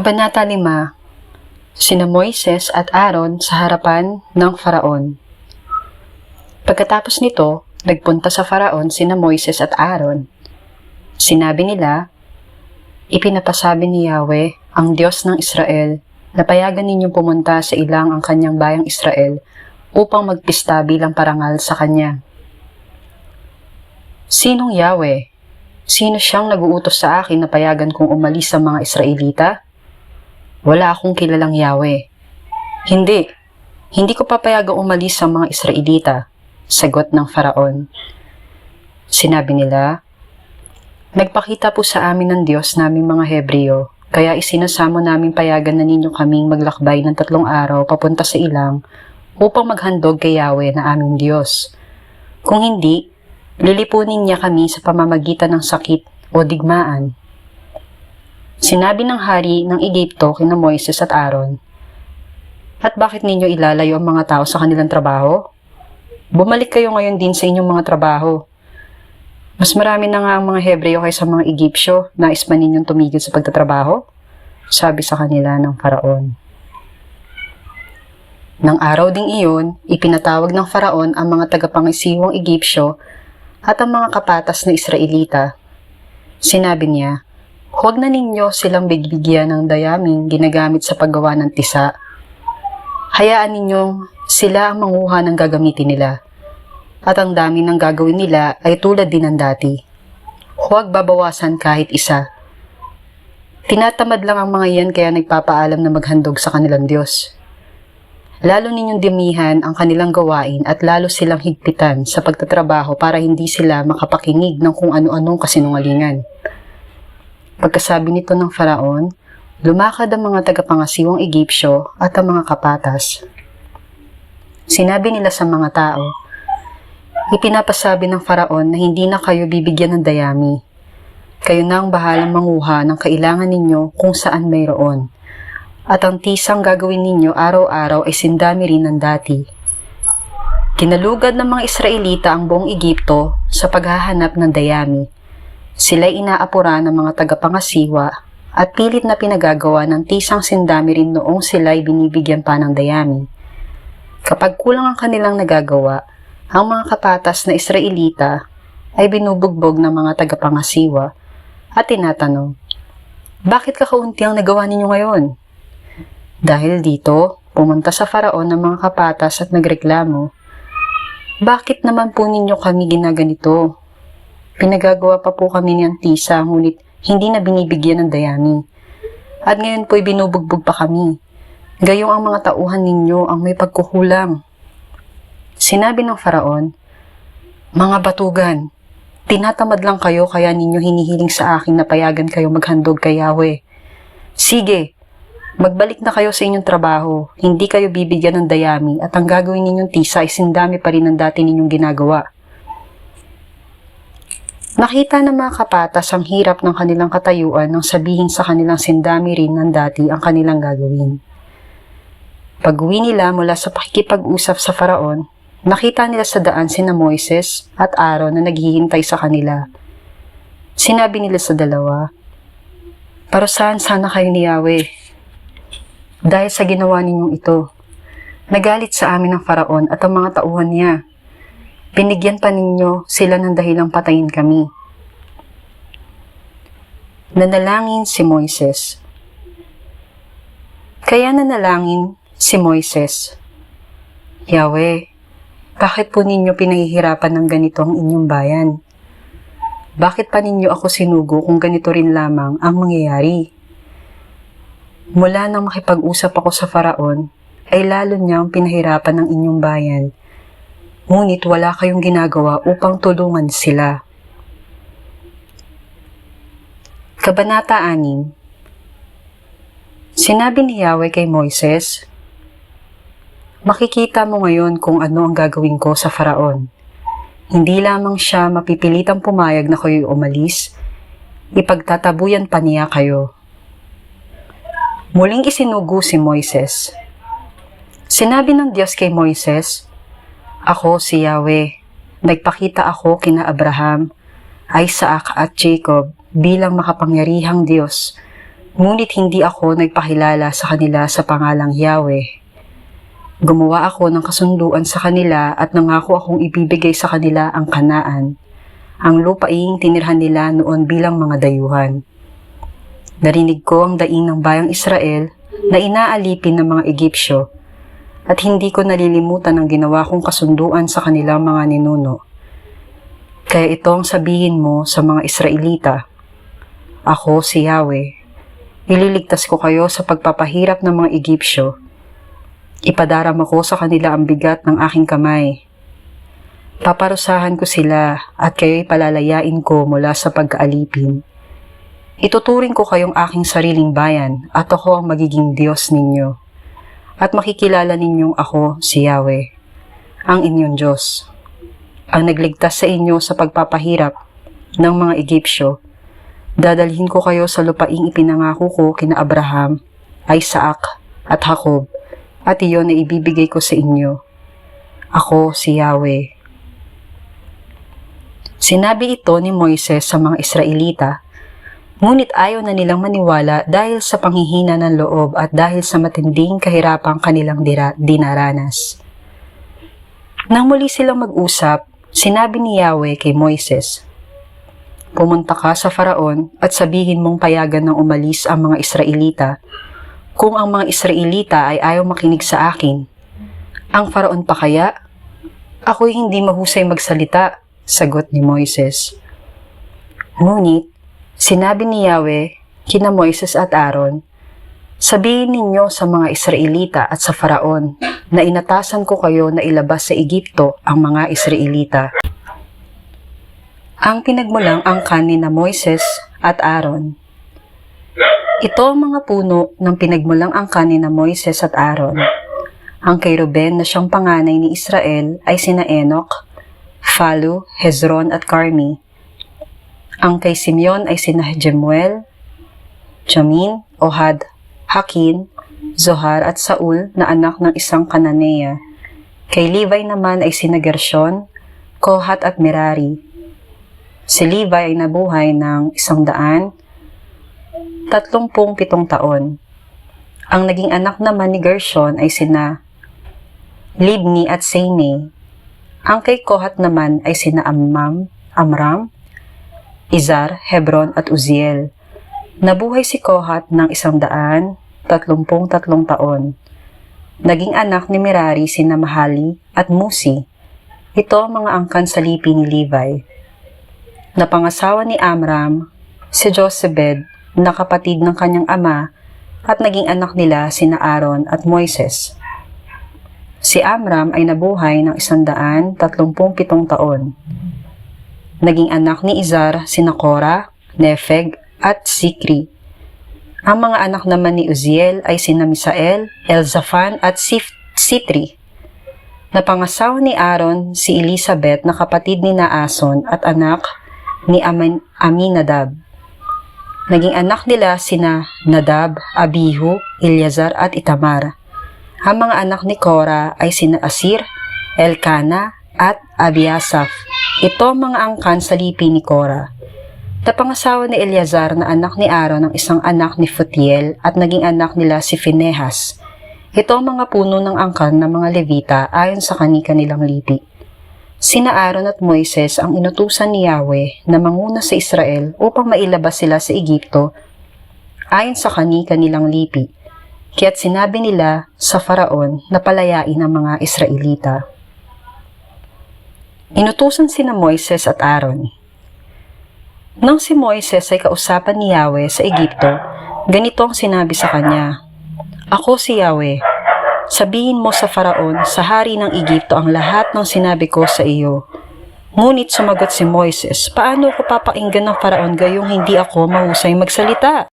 Kabanata 5 Sina Moises at Aaron sa harapan ng Faraon Pagkatapos nito, nagpunta sa Faraon sina Moises at Aaron. Sinabi nila, Ipinapasabi ni Yahweh, ang Diyos ng Israel, na payagan ninyong pumunta sa ilang ang kanyang bayang Israel upang magpista bilang parangal sa kanya. Sinong Yahweh? Sino siyang naguutos sa akin na payagan kong umalis sa mga Israelita? Wala akong kilalang Yahweh. Hindi. Hindi ko papayagang umalis sa mga Israelita. Sagot ng Faraon. Sinabi nila, Nagpakita po sa amin ng Diyos naming mga Hebreo, kaya isinasamo namin payagan na ninyo kaming maglakbay ng tatlong araw papunta sa ilang upang maghandog kay Yahweh na aming Diyos. Kung hindi, lilipunin niya kami sa pamamagitan ng sakit o digmaan. Sinabi ng hari ng Egypto kina Moises at Aaron, At bakit ninyo ilalayo ang mga tao sa kanilang trabaho? Bumalik kayo ngayon din sa inyong mga trabaho. Mas marami na nga ang mga Hebreo kaysa mga Egyptyo na isman ninyong tumigil sa pagtatrabaho? Sabi sa kanila ng Faraon. Nang araw ding iyon, ipinatawag ng Faraon ang mga tagapangisiwang Egyptyo at ang mga kapatas na Israelita. Sinabi niya, Huwag na ninyo silang bigbigyan ng dayaming ginagamit sa paggawa ng tisa. Hayaan ninyong sila ang manguha ng gagamitin nila. At ang dami ng gagawin nila ay tulad din ng dati. Huwag babawasan kahit isa. Tinatamad lang ang mga yan kaya nagpapaalam na maghandog sa kanilang Diyos. Lalo ninyong dimihan ang kanilang gawain at lalo silang higpitan sa pagtatrabaho para hindi sila makapakinig ng kung ano-anong kasinungalingan. Pagkasabi nito ng Faraon, lumakad ang mga tagapangasiwang Egyptyo at ang mga kapatas. Sinabi nila sa mga tao, Ipinapasabi ng Faraon na hindi na kayo bibigyan ng dayami. Kayo na ang bahalang manguha ng kailangan ninyo kung saan mayroon. At ang tisang gagawin ninyo araw-araw ay sindami rin ng dati. Kinalugad ng mga Israelita ang buong Egypto sa paghahanap ng dayami. Sila'y inaapura ng mga tagapangasiwa at pilit na pinagagawa ng tisang sindami rin noong sila'y binibigyan pa ng dayami. Kapag kulang ang kanilang nagagawa, ang mga kapatas na Israelita ay binubugbog ng mga tagapangasiwa at tinatanong, Bakit kakaunti ang nagawa ninyo ngayon? Dahil dito, pumunta sa faraon ng mga kapatas at nagreklamo, Bakit naman po ninyo kami ginaganito? Pinagagawa pa po kami ni Antisa, ngunit hindi na binibigyan ng dayami. At ngayon po'y binubugbog pa kami. Gayong ang mga tauhan ninyo ang may pagkukulang. Sinabi ng faraon, Mga batugan, tinatamad lang kayo kaya ninyo hinihiling sa akin na payagan kayo maghandog kay Yahweh. Sige, magbalik na kayo sa inyong trabaho, hindi kayo bibigyan ng dayami at ang gagawin ninyong tisa ay sindami pa rin ang dati ninyong ginagawa. Nakita ng mga kapatas ang hirap ng kanilang katayuan nang sabihin sa kanilang sindami rin ng dati ang kanilang gagawin. Pag-uwi nila mula sa pakikipag-usap sa faraon, nakita nila sa daan sina Moises at Aaron na naghihintay sa kanila. Sinabi nila sa dalawa, Parusahan sana kayo ni Yahweh. Dahil sa ginawa ninyong ito, nagalit sa amin ang faraon at ang mga tauhan niya. Binigyan pa ninyo sila ng dahilang patayin kami. Nanalangin si Moises. Kaya nanalangin si Moises. Yahweh, bakit po ninyo pinahihirapan ng ganito ang inyong bayan? Bakit pa ninyo ako sinugo kung ganito rin lamang ang mangyayari? Mula nang makipag-usap ako sa faraon, ay lalo niyang pinahirapan ng inyong bayan. Ngunit wala kayong ginagawa upang tulungan sila. Kabanata 6 Sinabi ni Yahweh kay Moises, Makikita mo ngayon kung ano ang gagawin ko sa faraon. Hindi lamang siya mapipilitang pumayag na kayo'y umalis, ipagtatabuyan pa niya kayo. Muling isinugo si Moises. Sinabi ng Diyos kay Moises, Ako si Yahweh, nagpakita ako kina Abraham, Isaac at Jacob bilang makapangyarihang Diyos Ngunit hindi ako nagpakilala sa kanila sa pangalang Yahweh. Gumawa ako ng kasunduan sa kanila at nangako akong ibibigay sa kanila ang kanaan, ang lupaing tinirhan nila noon bilang mga dayuhan. Narinig ko ang daing ng bayang Israel na inaalipin ng mga Egyptyo at hindi ko nalilimutan ang ginawa kong kasunduan sa kanilang mga ninuno. Kaya ito ang sabihin mo sa mga Israelita, Ako si Yahweh, ililigtas ko kayo sa pagpapahirap ng mga Egyptyo Ipadarama ko sa kanila ang bigat ng aking kamay. Paparusahan ko sila at kayo'y palalayain ko mula sa pagkaalipin. Ituturing ko kayong aking sariling bayan at ako ang magiging Diyos ninyo. At makikilala ninyong ako si Yahweh, ang inyong Diyos. Ang nagligtas sa inyo sa pagpapahirap ng mga Egyptyo. Dadalhin ko kayo sa lupaing ipinangako ko kina Abraham, Isaac at Jacob at iyon ay ibibigay ko sa inyo. Ako si Yahweh. Sinabi ito ni Moises sa mga Israelita, ngunit ayaw na nilang maniwala dahil sa panghihina ng loob at dahil sa matinding kahirapang kanilang dira- dinaranas. Nang muli silang mag-usap, sinabi ni Yahweh kay Moises, Pumunta ka sa Faraon at sabihin mong payagan ng umalis ang mga Israelita kung ang mga Israelita ay ayaw makinig sa akin. Ang faraon pa kaya? Ako'y hindi mahusay magsalita, sagot ni Moises. Ngunit, sinabi ni Yahweh kina Moises at Aaron, Sabihin ninyo sa mga Israelita at sa Faraon na inatasan ko kayo na ilabas sa Egipto ang mga Israelita. Ang pinagmulang angkan ni na Moises at Aaron ito ang mga puno ng pinagmulang angkan ni na Moises at Aaron. Ang kay Ruben na siyang panganay ni Israel ay sina Enoch, Phalu, Hezron at Carmi. Ang kay Simeon ay sina Jemuel, Jamin, Ohad, Hakin, Zohar at Saul na anak ng isang Kananea. Kay Levi naman ay sina Gershon, Kohat at Merari. Si Levi ay nabuhay ng isang daan, tatlumpung pitong taon. Ang naging anak naman ni Gershon ay sina Libni at Sene. Ang kay Kohat naman ay sina Ammam, Amram, Izar, Hebron at Uziel. Nabuhay si Kohat ng isang daan, tatlumpung tatlong taon. Naging anak ni Merari sina Mahali at Musi. Ito ang mga angkan sa lipi ni Levi. Napangasawa ni Amram, si Jochebed na kapatid ng kanyang ama at naging anak nila sina Aaron at Moises. Si Amram ay nabuhay ng isandaan tatlumpung pitong taon. Naging anak ni Izar sina Korah, Nefeg at Sikri. Ang mga anak naman ni Uziel ay sina Misael, Elzaphan at Sif Sitri. Napangasawa ni Aaron si Elizabeth na kapatid ni Naason at anak ni Amin Aminadab. Naging anak nila sina Nadab, Abihu, Eleazar at Itamar. Ang mga anak ni Korah ay sina Asir, Elkana at Abiasaph. Ito ang mga angkan sa lipi ni Korah. Napangasawa ni Eleazar na anak ni Aaron ng isang anak ni Futiel at naging anak nila si Phinehas. Ito ang mga puno ng angkan ng mga Levita ayon sa kani-kanilang lipi. Sina Aaron at Moises ang inutusan ni Yahweh na manguna sa Israel upang mailabas sila sa Egipto ayon sa kani-kanilang lipi. Kaya't sinabi nila sa Faraon na palayain ang mga Israelita. Inutusan sina Moises at Aaron. Nang si Moises ay kausapan ni Yahweh sa Egipto, ganito ang sinabi sa kanya, Ako si Yahweh, Sabihin mo sa Faraon, sa hari ng Egipto ang lahat ng sinabi ko sa iyo. Ngunit sumagot si Moises, paano ko papakinggan ng Faraon gayong hindi ako mahusay magsalita?